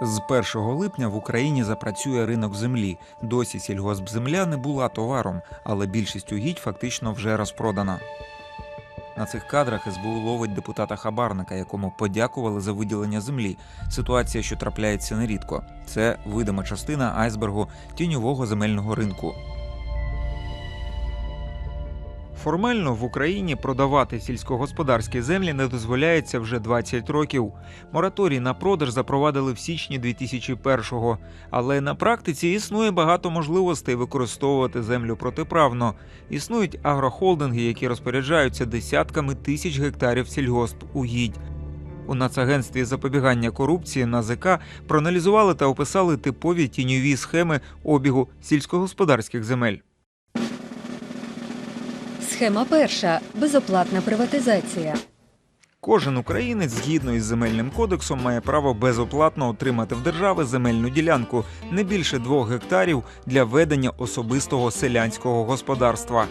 З 1 липня в Україні запрацює ринок землі. Досі сільгоспземля не була товаром, але більшість угідь фактично вже розпродана. На цих кадрах СБУ ловить депутата Хабарника, якому подякували за виділення землі. Ситуація, що трапляється нерідко. Це видима частина айсбергу тіньового земельного ринку. Формально в Україні продавати сільськогосподарські землі не дозволяється вже 20 років. Мораторій на продаж запровадили в січні 2001-го. Але на практиці існує багато можливостей використовувати землю протиправно. Існують агрохолдинги, які розпоряджаються десятками тисяч гектарів сільгосп угідь. У Нацагентстві запобігання корупції НАЗК проаналізували та описали типові тіньові схеми обігу сільськогосподарських земель. Схема перша безоплатна приватизація. Кожен українець згідно із земельним кодексом має право безоплатно отримати в держави земельну ділянку не більше двох гектарів для ведення особистого селянського господарства.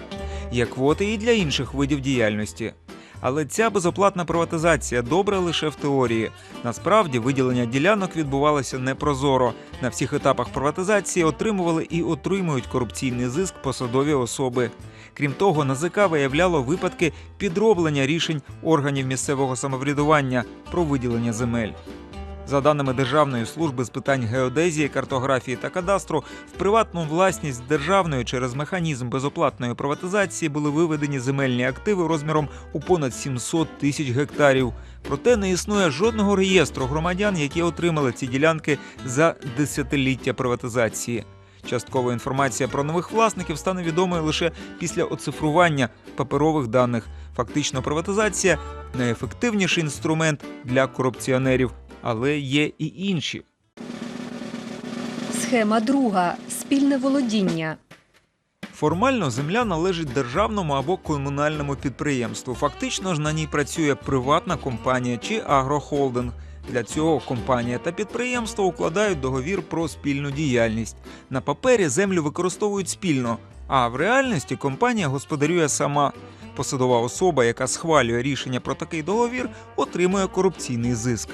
Є квоти і для інших видів діяльності. Але ця безоплатна приватизація добра лише в теорії. Насправді виділення ділянок відбувалося непрозоро. На всіх етапах приватизації отримували і отримують корупційний зиск посадові особи. Крім того, НАЗК виявляло випадки підроблення рішень органів місцевого самоврядування про виділення земель. За даними Державної служби з питань геодезії, картографії та кадастру, в приватну власність державної через механізм безоплатної приватизації були виведені земельні активи розміром у понад 700 тисяч гектарів. Проте не існує жодного реєстру громадян, які отримали ці ділянки за десятиліття приватизації. Часткова інформація про нових власників стане відомою лише після оцифрування паперових даних. Фактично, приватизація найефективніший інструмент для корупціонерів, але є і інші. Схема друга спільне володіння. Формально земля належить державному або комунальному підприємству. Фактично ж на ній працює приватна компанія чи агрохолдинг. Для цього компанія та підприємство укладають договір про спільну діяльність. На папері землю використовують спільно, а в реальності компанія господарює сама. Посадова особа, яка схвалює рішення про такий договір, отримує корупційний зиск.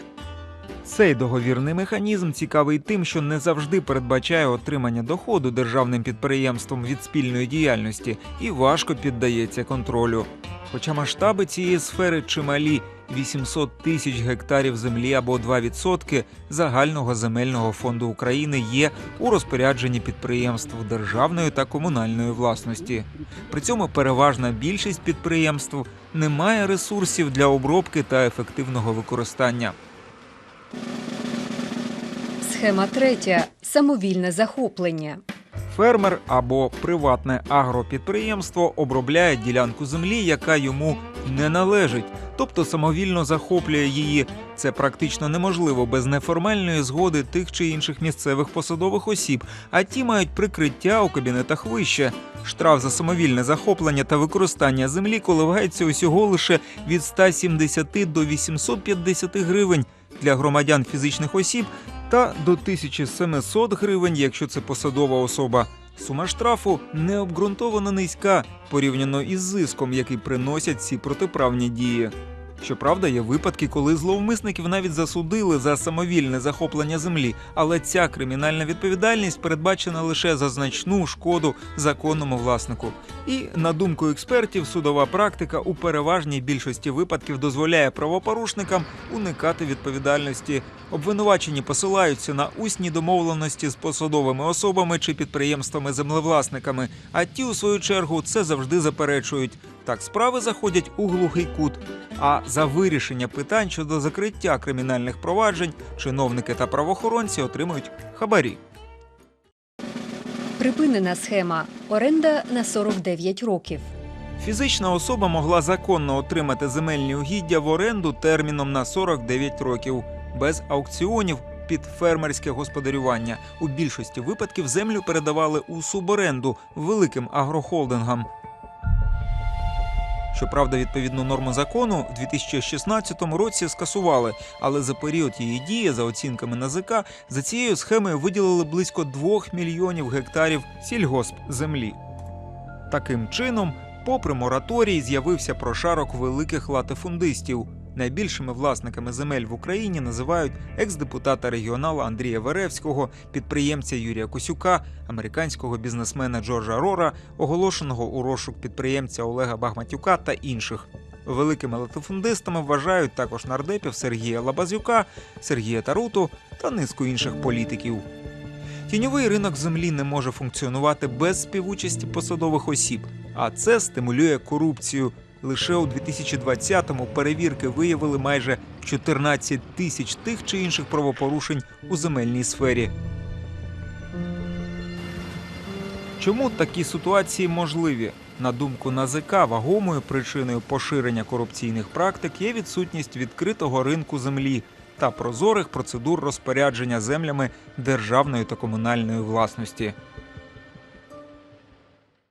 Цей договірний механізм цікавий тим, що не завжди передбачає отримання доходу державним підприємством від спільної діяльності і важко піддається контролю. Хоча масштаби цієї сфери чималі 800 тисяч гектарів землі або 2% загального земельного фонду України є у розпорядженні підприємств державної та комунальної власності. При цьому переважна більшість підприємств не має ресурсів для обробки та ефективного використання. Схема третя самовільне захоплення. Фермер або приватне агропідприємство обробляє ділянку землі, яка йому не належить, тобто самовільно захоплює її. Це практично неможливо без неформальної згоди тих чи інших місцевих посадових осіб, а ті мають прикриття у кабінетах вище. Штраф за самовільне захоплення та використання землі коливається усього лише від 170 до 850 гривень для громадян фізичних осіб та до 1700 гривень, якщо це посадова особа. Сума штрафу необґрунтовано низька порівняно із зиском, який приносять ці протиправні дії. Щоправда, є випадки, коли зловмисників навіть засудили за самовільне захоплення землі, але ця кримінальна відповідальність передбачена лише за значну шкоду законному власнику. І на думку експертів, судова практика у переважній більшості випадків дозволяє правопорушникам уникати відповідальності. Обвинувачені посилаються на усні домовленості з посадовими особами чи підприємствами-землевласниками, а ті, у свою чергу, це завжди заперечують. Так справи заходять у глухий кут. А за вирішення питань щодо закриття кримінальних проваджень чиновники та правоохоронці отримують хабарі. Припинена схема оренда на 49 років. Фізична особа могла законно отримати земельні угіддя в оренду терміном на 49 років без аукціонів під фермерське господарювання. У більшості випадків землю передавали у суборенду великим агрохолдингам. Щоправда, відповідну норму закону в 2016 році скасували, але за період її дії, за оцінками НАЗК, за цією схемою виділили близько 2 мільйонів гектарів сільгосп землі. Таким чином, попри мораторій, з'явився прошарок великих латифундистів. Найбільшими власниками земель в Україні називають екс-депутата регіонала Андрія Веревського, підприємця Юрія Косюка, американського бізнесмена Джорджа Рора, оголошеного у розшук підприємця Олега Багматюка та інших. Великими латифундистами вважають також нардепів Сергія Лабазюка, Сергія Таруту та низку інших політиків. Тіньовий ринок землі не може функціонувати без співучасті посадових осіб, а це стимулює корупцію. Лише у 2020-му перевірки виявили майже 14 тисяч тих чи інших правопорушень у земельній сфері. Чому такі ситуації можливі? На думку НАЗК, вагомою причиною поширення корупційних практик є відсутність відкритого ринку землі та прозорих процедур розпорядження землями державної та комунальної власності.